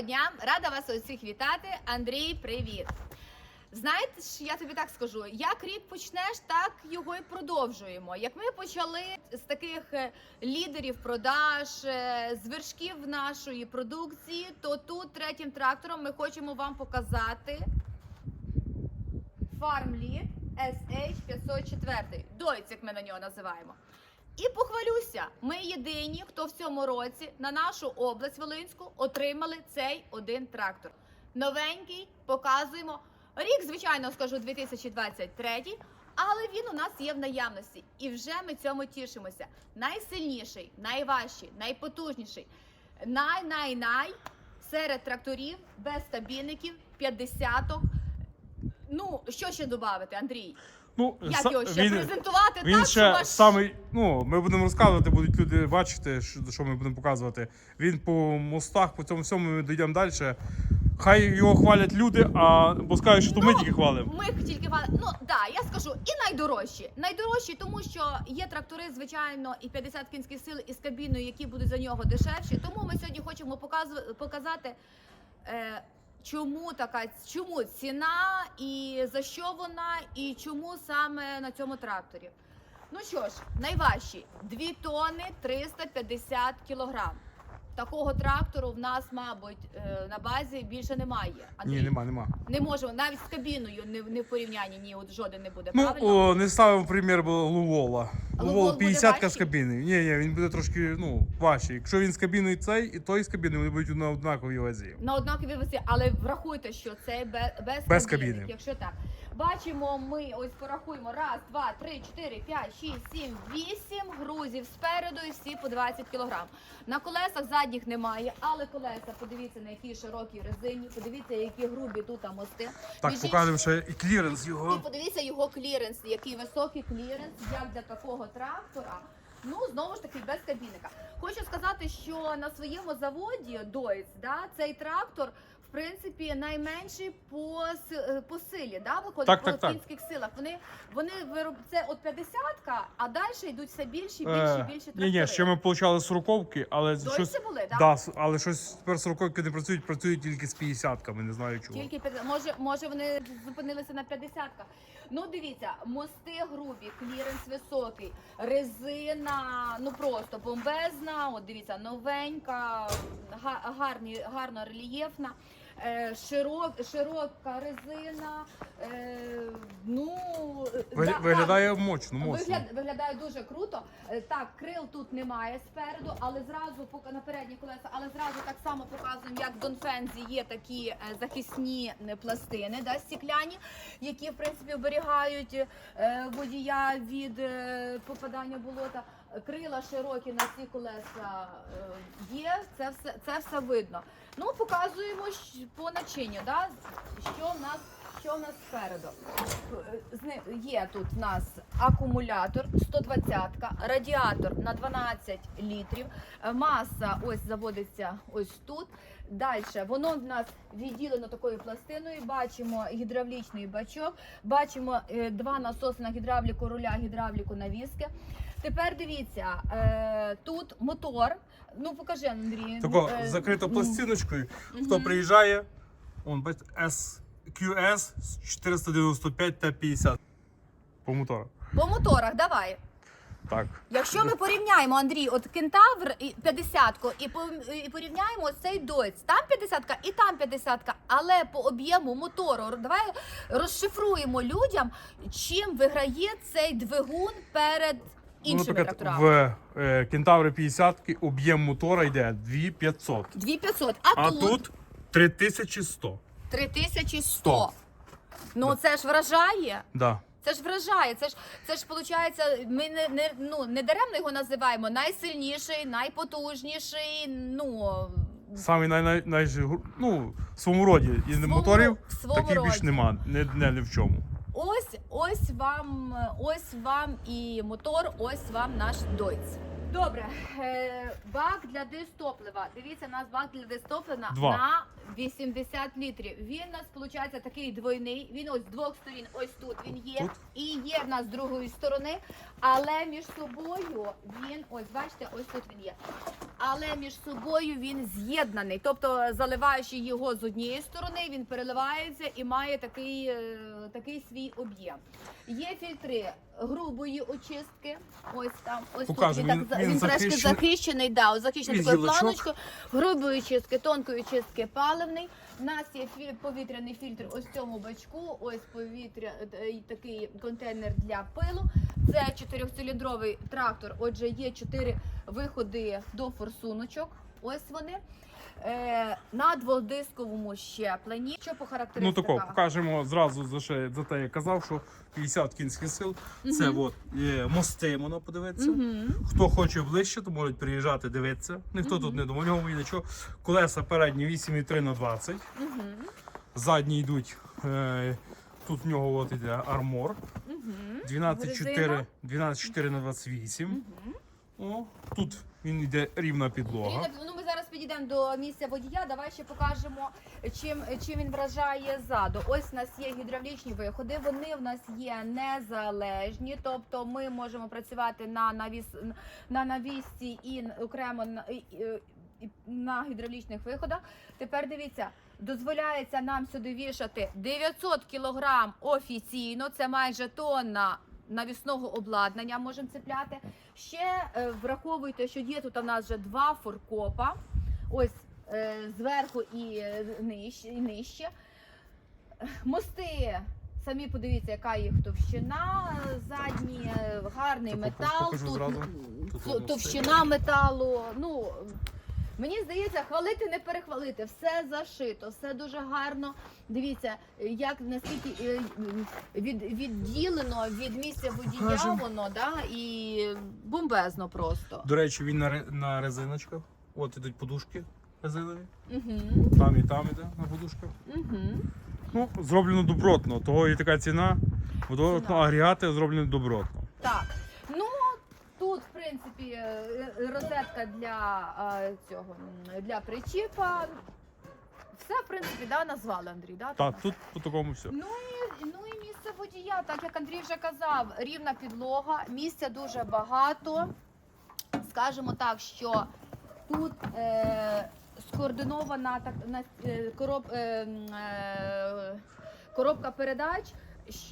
Доброго дня! Рада вас усіх вітати. Андрій, привіт! Знаєте я тобі так скажу: як рік почнеш, так його і продовжуємо. Як ми почали з таких е, лідерів продаж, е, з вершків нашої продукції, то тут третім трактором ми хочемо вам показати FarmLead SH504. Дойць, як ми на нього називаємо. І похвалюся, ми єдині, хто в цьому році на нашу область Волинську отримали цей один трактор. Новенький, показуємо. Рік, звичайно, скажу 2023, але він у нас є в наявності. І вже ми цьому тішимося. Найсильніший, найважчий, найпотужніший, най-най-най серед тракторів без кабінників, 50-ок. Ну, що ще додати, Андрій? Ну, Як са- його ще він, презентувати він так, ще щоб аж... самий. Ну, ми будемо розказувати, будуть люди бачити, що, що ми будемо показувати. Він по мостах, по цьому всьому ми дійдемо далі. Хай його хвалять люди, а бо скажуть, що то ми Ну, тільки хвалимо. Ми тільки ва- ну да, я скажу, і найдорожчі. Найдорожчі, тому що є трактори, звичайно, і 50 кінських сил із кабіною, які будуть за нього дешевші. Тому ми сьогодні хочемо показу- показати. Е, Чому така чому ціна і за що вона, і чому саме на цьому тракторі? Ну що ж, найважчі 2 тонни 350 кілограм. Такого трактору в нас, мабуть, е, на базі більше немає. Ні, Андрій. нема, нема. Не можемо навіть з кабіною не, не в порівнянні ні, от жоден не буде. Ну, правильно? о, не ставимо примір Лувола. Лувол 50 з кабіни. Ні, ні, він буде трошки ну, важчий. Якщо він з кабіною цей, і той з кабіни, вони будуть на однаковій вазі. На однаковій вазі, але врахуйте, що це без, без, Без кабіни, кабіни. Якщо так. Бачимо, ми ось порахуємо. Раз, два, три, чотири, п'ять, шість, сім, вісім грузів спереду і всі по 20 кілограм. На колесах задніх немає, але колеса, подивіться, на якій широкій резині, подивіться, які грубі тут мости. Так, покажемо ще і кліренс І його. подивіться його кліренс, який високий кліренс, як для такого трактора. Ну, знову ж таки, без кабінника. Хочу сказати, що на своєму заводі Дойц, да, цей трактор, в принципі, найменший по, е, по силі, да, виходить Так, по так, так. силах. Вони, вони вироб... це от 50-ка, а далі йдуть все більші, більші, Е, більші трактори. Ні, ні, ще ми получали сороковки, але Дойці щось. були, так? Да, але щось тепер сороковки не працюють, працюють тільки з 50-ками, не знаю чого. Тільки 50. може, може вони зупинилися на 50-ках. Ну дивіться, мости грубі, кліренс високий, резина, ну просто бомбезна. От дивіться, новенька, га- гарні, гарно рельєфна. Е, широк, широка резина. Е, ну Ви- да- Виглядає мощно, моцно. Вигляд, виглядає дуже круто. Е, Так, крил тут немає спереду, але зразу поки на передні колеса, але зразу так само показуємо, як в Донфензі є такі захисні пластини, да, стікляні, які в принципі оберігають водія від попадання болота. Крила широкі на ці колеса е, є, це все, це все видно. Ну, показуємо по начинню, да, що в нас. Що в нас спереду? Є тут в нас акумулятор 120, радіатор на 12 літрів. Маса ось заводиться ось тут. Далі воно в нас відділено такою пластиною. Бачимо гідравлічний бачок, бачимо е, два насоси на гідравліку руля, гідравліку навіски. Тепер дивіться, е, тут мотор. Ну покажи, Андрій. Тако Е, закрита м, пластиночкою. Хто приїжджає, он бачите, SQS 495 Т50 по мотору. По моторах, давай. Так. Якщо ми порівняємо, Андрій, от кентавр і 50-ку, і, по- і порівняємо цей дойц, там 50-ка і там 50-ка, але по об'єму мотору, давай розшифруємо людям, чим виграє цей двигун перед Ну, іншими наприклад, тракторами. в е, Кентаври 50 об'єм мотора йде 2500. 2500, а, А тут, тут 3100. 3100. Ну це ж вражає. Да. Це ж вражає. Це ж це ж виходить, ми не, не ну не даремно його називаємо найсильніший, найпотужніший. Ну Самий най, най, най, ну, в своєму роді із Своєму- моторів в своєму таких більш роді. нема, не, не, не в чому. ось ось вам, ось вам і мотор, ось вам наш дойц. Добре, е, бак для дистоплива. Дивіться, у нас бак для дистоплива Два. на 80 літрів. Він у нас виходить такий двойний. Він ось з двох сторін, ось тут він є. Тут? І є в нас з другої сторони, але між собою він, ось бачите, ось тут він є. Але між собою він з'єднаний. Тобто, заливаючи його з однієї сторони, він переливається і має такий, е, такий свій об'єм. Є фільтри грубої очистки. Ось там, ось Покажемо, тут він- так, він він трошки захищений. да, захищений такою планочкою. Грубої очистки, тонкої очистки паливний. У нас є повітряний фільтр ось в цьому бачку. Ось повітря е, такий контейнер для пилу. Це чотирьохциліндровий трактор. Отже, є чотири виходи до форсуночок. Ось вони. Е, на дводисковому щепленні. Що по Ну характеристиках? тако, покажемо зразу за ще за те, я казав, що 50 кінських сил. Це от е, мости, можна подивитися. Мгм. Хто хоче ближче, то можуть приїжджати дивитися. Ніхто тут не домальовує нічого. Колеса передні 8,3 на 20. Мгм. Задні йдуть. Е, тут в нього от іде армор. Мгм. 12,4 Резина. 12,4 на 28. Мгм. О, тут він йде рівна підлога. Ірина, ну ми зараз підійдемо до місця водія. Давай ще покажемо, чим, чим він вражає ззаду. Ось у нас є гідравлічні виходи. Вони в нас є незалежні, тобто ми можемо працювати на навіс на навісці і окремо на, на гідравлічних виходах. Тепер дивіться. Дозволяється нам сюди вішати 900 кг офіційно, це майже тонна навісного обладнання можемо цепляти. Ще е, враховуйте, що є тут у нас вже два форкопа. Ось е, зверху і е, нижче, і нижче. Мости. Самі подивіться, яка їх товщина. Задні е, гарний метал. Тут, Тут товщина металу. Ну мені здається, хвалити не перехвалити. Все зашито, все дуже гарно. Дивіться, як наскільки е, від, відділено від місця водія воно, да, і бомбезно просто. До речі, він на, ре- на резиночках. От ідуть подушки резинові. Угу, Там і там іде на подушках. угу. Ну, зроблено добротно. Того і така ціна. Водоворотно Ціна. агрегати зроблені добротно. Так. Тут, в принципі, е, розетка для е, цього для причіпа. Все, в принципі, да, назвали Андрій, да? Так, тут по такому все. Ну і, ну і місце водія, так як Андрій вже казав, рівна підлога, місця дуже багато. Скажемо так, що тут е, скоординована так, на, е, короб, е, е, коробка передач.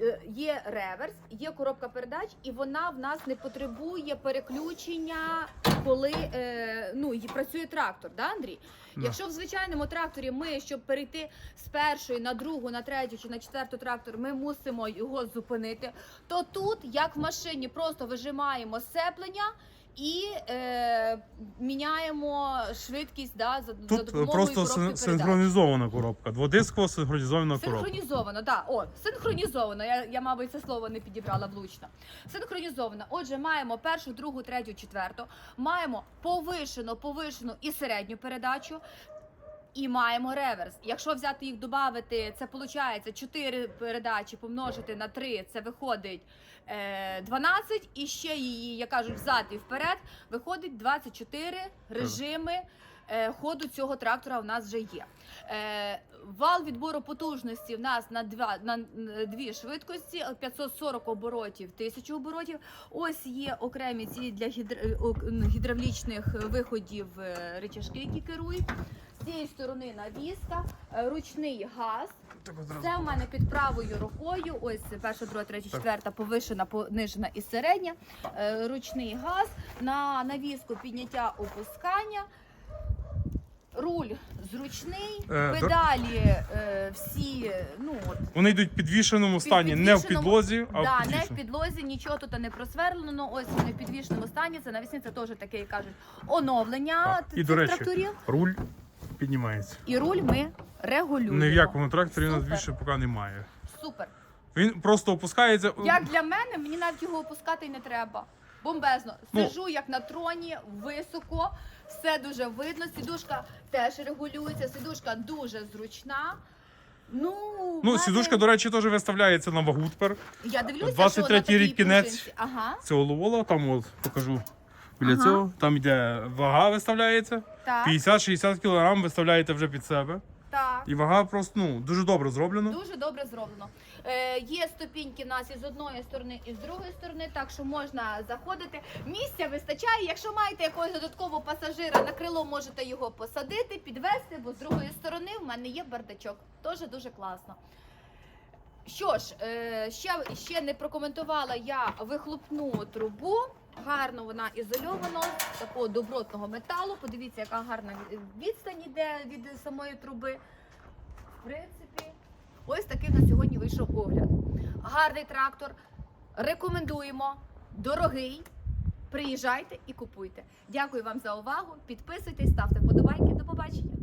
Е, Є реверс, є коробка передач, і вона в нас не потребує переключення, коли е, ну, працює трактор, да, Андрій? Да. Якщо в звичайному тракторі ми, щоб перейти з першої на другу, на третю чи на четверту трактор, ми мусимо його зупинити, то тут, як в машині, просто вижимаємо сцеплення і е, міняємо швидкість да, за, за Тут допомогою просто коробки син- передач. синхронізована коробка. Дводискова синхронізована коробка. Синхронізовано, так. О, синхронізовано. Я, я, мабуть, це слово не підібрала влучно. Синхронізовано. Отже, маємо першу, другу, третю, четверту. Маємо повишену, повишену і середню передачу. І маємо реверс. Якщо взяти їх додати, це виходить 4 передачі помножити на 3, це виходить е, 12, і ще її, як кажуть, взад і вперед, виходить 24 режими е, ходу цього трактора у нас вже є. Е, вал відбору потужності в нас на, два, на дві швидкості, 540 оборотів, 1000 оборотів. Ось є окремі ці для гідр- гідравлічних виходів е, рычажки, які керують. З цієї сторони навіска, е, ручний газ. Це в мене під правою рукою. Ось перша, друга, третя, четверта, повишена, понижена і середня. Е, Ручний газ на навіску підняття опускання. Руль зручний, Е, до- педалі е, всі, ну от Вони йдуть в підвішеному стані, не в підвішеному- підлозі, а да, в не в підвішеному. підлозі, нічого тут не просверлено. Ось вони в підвішеному стані. Це навісні, це теж таке, як кажуть, оновлення Так, і, цих до речі, тракторів. Руль піднімається. І руль ми регулюємо. Ні в якому тракторі у нас Супер. більше поки немає. Супер. Він просто опускається. Як для мене, мені навіть його опускати й не треба. Бомбезно. Ну. Сижу як на троні, високо, все дуже видно. Сідушка теж регулюється, сідушка дуже зручна. Ну, Ну, мене- сідушка, до речі, теж виставляється на вагу тепер. я дивлюся, 23-й що рік кінець. пружинці. Ага, Цього ловола, там от покажу біля Ага. цього. Там йде вага виставляється. так. 50-60 кг виставляєте вже під себе. Так. І вага просто ну, дуже добре зроблено. Дуже добре зроблено. Е, є ступіньки у нас і з одної сторони, і з другої сторони, так що можна заходити. Місця вистачає. Якщо маєте якогось додаткового пасажира на крило, можете його посадити, підвести, бо з другої сторони в мене є бардачок. Теж дуже класно. Що ж, е, ще, ще не прокоментувала я вихлопну трубу. Гарно вона ізольована такого добротного металу. Подивіться, яка гарна відстань іде від самої труби. В принципі, ось такий на сьогодні вийшов огляд. Гарний трактор. Рекомендуємо. Дорогий. Приїжджайте і купуйте. Дякую вам за увагу. Підписуйтесь, ставте вподобайки. До побачення.